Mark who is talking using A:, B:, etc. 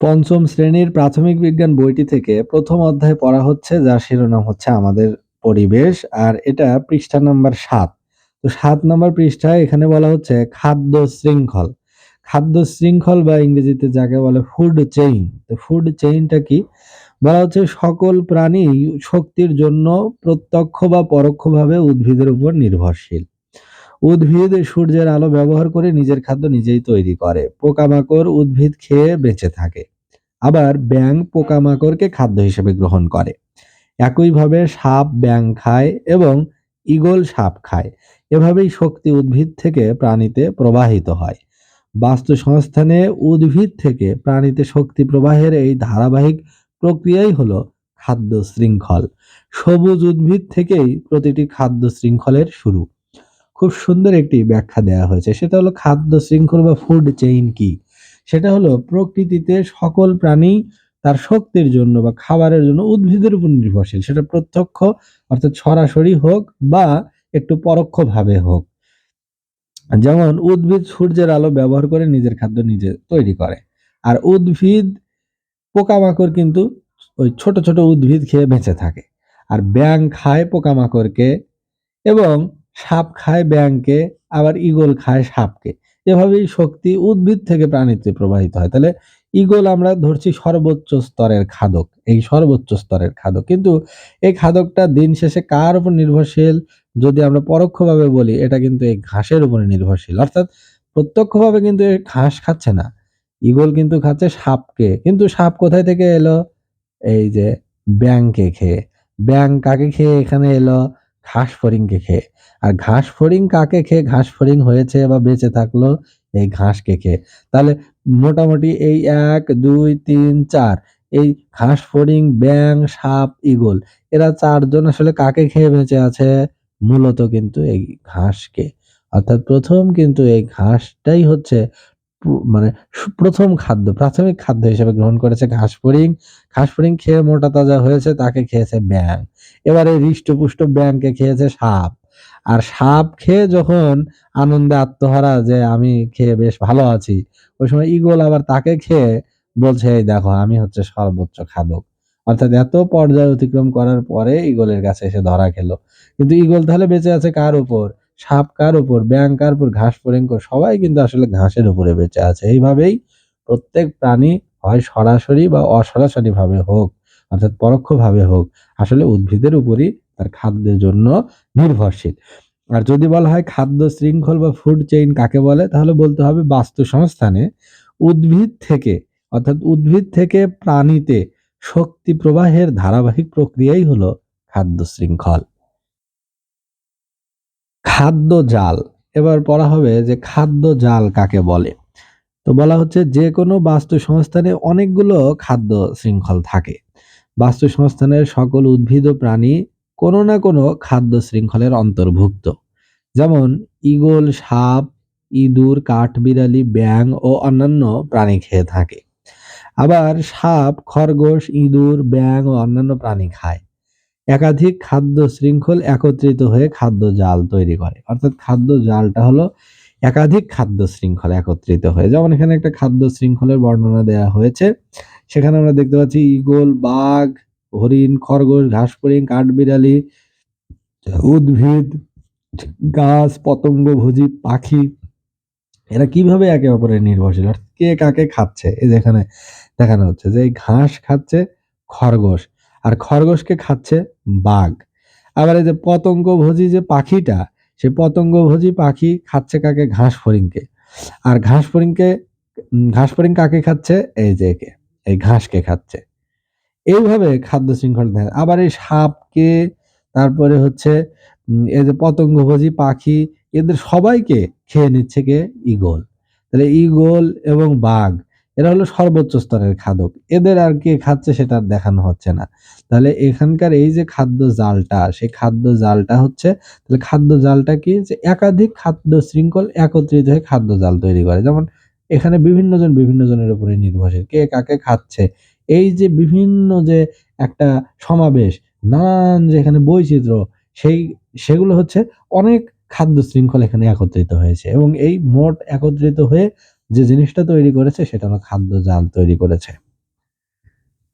A: পঞ্চম শ্রেণির প্রাথমিক বিজ্ঞান বইটি থেকে প্রথম অধ্যায় পড়া হচ্ছে, যার শিরোনাম হচ্ছে আমাদের পরিবেশ, আর এটা পৃষ্ঠা নাম্বার সাত। তো সাত নম্বর পৃষ্ঠায় এখানে বলা হচ্ছে খাদ্য শৃঙ্খল। খাদ্য শৃঙ্খল বা ইংরেজিতে যাকে বলে ফুড চেইন তো ফুড চেইনটা কি? বলা হচ্ছে সকল প্রাণী শক্তির জন্য প্রত্যক্ষ বা পরোক্ষভাবে উদ্ভিদের উপর নির্ভরশীল। উদ্ভিদ সূর্যের আলো ব্যবহার করে নিজের খাদ্য নিজেই তৈরি করে। পোকামাকড় উদ্ভিদ খেয়ে বেঁচে থাকে। আবার ব্যাং পোকামাকড়কে খাদ্য হিসেবে গ্রহণ করে। একইভাবে সাপ ব্যাং খায় এবং ঈগল সাপ খায়। এভাবেই শক্তি উদ্ভিদ থেকে প্রাণীতে প্রবাহিত হয়। বাস্তু সংস্থানে উদ্ভিদ থেকে প্রাণীতে শক্তি প্রবাহের এই ধারাবাহিক প্রক্রিয়াই হলো খাদ্য শৃঙ্খল। সবুজ উদ্ভিদ থেকেই প্রতিটি খাদ্য শৃঙ্খলের শুরু। খুব সুন্দর একটি ব্যাখ্যা দেওয়া হয়েছে। সেটা হলো খাদ্য শৃঙ্খল বা ফুড চেইন কি? সেটা হলো প্রকৃতিতে সকল প্রাণী তার শক্তির জন্য বা খাবারের জন্য উদ্ভিদের উপর নির্ভরশীল। সেটা প্রত্যক্ষ, অর্থাৎ সরাসরি হোক বা একটু পরোক্ষভাবে হোক। যেমন উদ্ভিদ সূর্যের আলো ব্যবহার করে নিজের খাদ্য নিজে তৈরি করে। আর উদ্ভিদ পোকামাকড় কিন্তু ওই ছোট ছোট উদ্ভিদ খেয়ে বেঁচে থাকে। আর ব্যাং খায় পোকামাকড়কে এবং সাপ খায় ব্যাংকে আবার ঈগল খায় সাপকে। এভাবেই শক্তি উদ্ভিদ থেকে প্রাণীতে প্রবাহিত হয়। তাহলে ঈগল আমরা ধরছি সর্বোচ্চ স্তরের খাদক, এই সর্বোচ্চ স্তরের খাদক। কিন্তু এই খাদকটা দিন শেষে কার উপর নির্ভরশীল? যদি আমরা পরোক্ষভাবে বলি, এটা কিন্তু এই ঘাসের উপরে নির্ভরশীল। অর্থাৎ প্রত্যক্ষভাবে কিন্তু এ ঘাস খাচ্ছে না। ঈগল কিন্তু খাচ্ছে সাপকে। কিন্তু সাপ কোথায় থেকে এলো? এই যে ব্যাংকে খেয়ে। ব্যাং কাকে খেয়ে এখানে এলো? ঘাস ফড়িংকে খেয়ে। আর ঘাস ফড়িং কাকে খেয়ে? ঘাস ফড়িং হয়েছে বা বেঁচে থাকল এই ঘাসকে খেয়ে। তাহলে মোটামুটি এই এক, দুই, তিন, চার, এই ঘাস ফড়িং ব্যাং সাপ ইগল এরা চারজন আসলে কাকে খেয়ে বেঁচে আছে? মূলত কিন্তু এই ঘাসকে। অর্থাৎ প্রথম কিন্তু এই ঘাসটাই হচ্ছে মানে প্রথম খাদ্য, প্রাথমিক খাদ্য হিসেবে গ্রহণ করেছে ঘাস ফড়িং ঘাস ফড়িং খেয়ে মোটা তাজা হয়েছে, তাকে খেয়েছে ব্যাং এবারে হৃষ্টপুষ্ট ব্যাংকে খেয়েছে সাপ। আর সাপ খেয়ে যখন আনন্দে আত্মহারা যে আমি খেয়ে বেশ ভালো আছি, ওই সময় ইগল আবার তাকে খেয়ে বলছে, এই দেখো, আমি হচ্ছে সর্বোচ্চ খাদক। অর্থাৎ এত পর্যায় অতিক্রম করার পরে ইগলের কাছে এসে ধরা খেলো। কিন্তু ইগল তাহলে বেঁচে আছে কার উপর? সাপ কার উপর ব্যাং কার উপর, ঘাস ফড়িং সবাই কিন্তু আসলে ঘাসের উপরে বেঁচে আছে। এইভাবেই প্রত্যেক প্রাণী হয় সরাসরি বা অসরাসরি ভাবে হোক, অর্থাৎ পরোক্ষভাবে হোক, আসলে উদ্ভিদের উপরই তার খাদ্যের জন্য নির্ভরশীল। আর যদি বলা হয় খাদ্য শৃঙ্খল বা ফুড চেইন কাকে বলে, তাহলে বলতে হবে বাস্তু সংস্থানে উদ্ভিদ থেকে, অর্থাৎ উদ্ভিদ থেকে প্রাণীতে শক্তি প্রবাহের ধারাবাহিক প্রক্রিয়াই হলো খাদ্য শৃঙ্খল। খাদ্য জাল। এবার পড়া হবে যে খাদ্য জাল কাকে বলে। তো বলা হচ্ছে যে কোনো বাস্তু সংস্থানে অনেকগুলো খাদ্য শৃঙ্খল থাকে। বাস্তু সংস্থানের সকল উদ্ভিদ ও প্রাণী কোনো না কোনো খাদ্য শৃঙ্খলের অন্তর্ভুক্ত। যেমন ঈগল সাপ, ইঁদুর, কাঠবিড়ালি ব্যাং ও অন্যান্য প্রাণী খেয়ে থাকে। আবার সাপ, খরগোশ, ইঁদুর ব্যাং ও অন্যান্য প্রাণী খায়। একাধিক খাদ্য শৃঙ্খল একত্রিত হয়ে খাদ্য জাল তৈরি করে। অর্থাৎ খাদ্য জালটা হলো একাধিক খাদ্য শৃঙ্খল একত্রিত হয়ে। যেমন এখানে একটা খাদ্য শৃঙ্খলের বর্ণনা দেওয়া হয়েছে। সেখানে আমরা দেখতে পাচ্ছি ঈগল বাঘ, হরিণ, খরগোশ ঘাস ফড়িং কাঠবিড়ালি, উদ্ভিদ, গাছ, পতঙ্গ, ভোজি, পাখি। এরা কীভাবে একে অপরের নির্ভরশীল? কে কাকে খাচ্ছে? এই যেখানে দেখানো হচ্ছে যে ঘাস খাচ্ছে খরগোশ। আর খরগোশকে খাচ্ছে বাঘ। আবার এই যে পতঙ্গ ভোজি যে পাখিটা সে পতঙ্গ ভোজি পাখি খাচ্ছে কাকে? ঘাস ফড়িংকে আর ঘাস ফড়িংকে ঘাস ফড়িং কাকে খাচ্ছে? এই যে এই ঘাসকে খাচ্ছে। এইভাবে খাদ্য শৃঙ্খল আবার এই সাপকে, তারপরে হচ্ছে এই যে পতঙ্গভোজী পাখি, এদের সবাইকে খেয়ে নিচ্ছে কে? ইগল তাহলে ইগল এবং বাঘ। এরা হলো সর্বোচ্চ স্তরের খাদক। এদের আর কে খাচ্ছে সেটা দেখানো হচ্ছে না। তাহলে এখানকার এই যে খাদ্য জালটা, সেই খাদ্য জালটা হচ্ছে, তাহলে খাদ্য জালটা কি? যে একাধিক খাদ্য শৃঙ্খল একত্রিত হয়ে খাদ্য জাল তৈরি করে। যেমন এখানে বিভিন্ন জন বিভিন্ন জনের উপরে নির্ভরশীল। কে কাকে খাচ্ছে? এই যে বিভিন্ন যে একটা সমাবেশ, নানান যে এখানে বৈচিত্র্য, সেই, সেগুলো হচ্ছে অনেক খাদ্য শৃঙ্খল এখানে একত্রিত হয়েছে। এবং এই মোট একত্রিত হয়ে যে জিনিসটা তৈরি করেছে সেটা হলো খাদ্য জাল তৈরি করেছে।